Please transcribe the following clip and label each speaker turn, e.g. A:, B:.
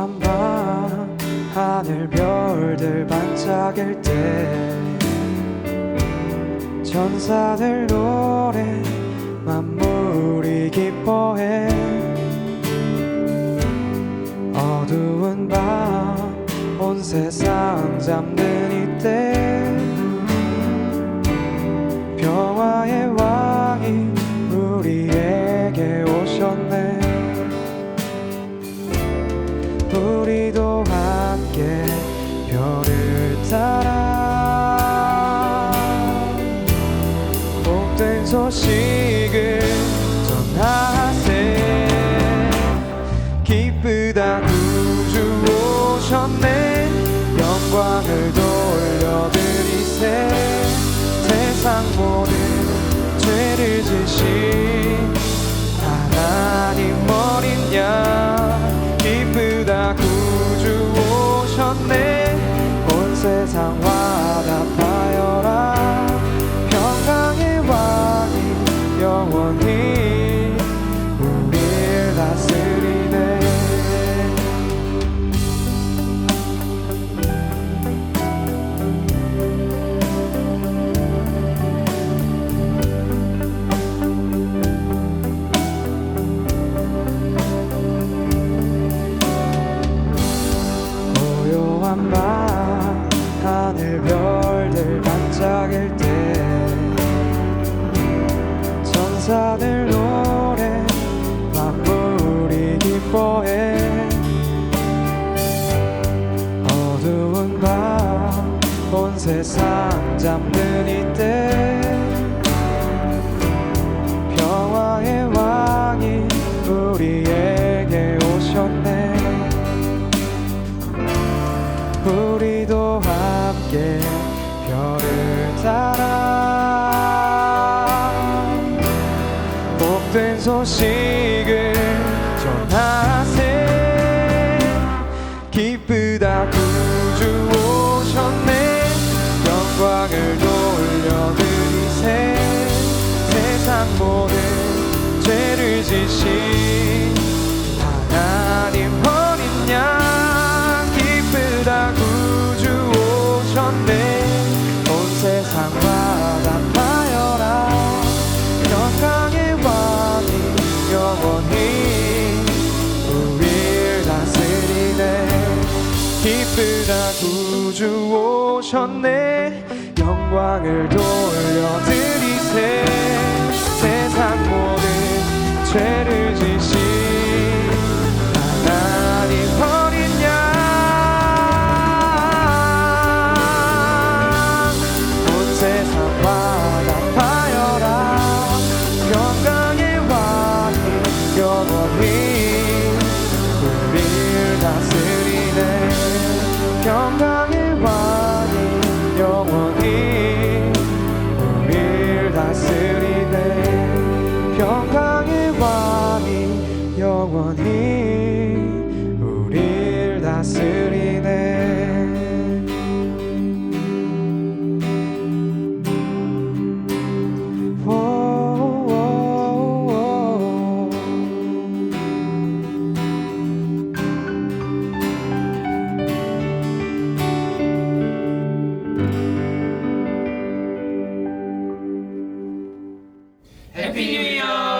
A: 밤밤 하늘 별들 반짝일 때 천사들 노래 만물이 기뻐해. 어두운 밤 온 세상 잠든 이때 평화의 왕이 우리에게 오셨네. 소식을 전하세. 기쁘다 구주 오셨네. 영광을 돌려드리세. 세상 모든 죄를 지신 하나님 어린 양. 기쁘다 구주 오셨네. 온 세상 밤 하늘 별들 반짝일 때. 천사들 노래 만물이 기뻐해. 어두운 밤 온 세상 잠든 이때 별을 따라 복된 소식을 전하세. 기쁘다 구주 오셨네. 영광을 돌려드리세. 세상 모든 죄를 지신 오셨네. 영광을 돌려드리세. 세상 모든 죄를 지신 하나님 버린 양온 세상 바다 파여라. 영광의 왕이 영원히 우리를 다스리네. 영광 longer Happy New Year!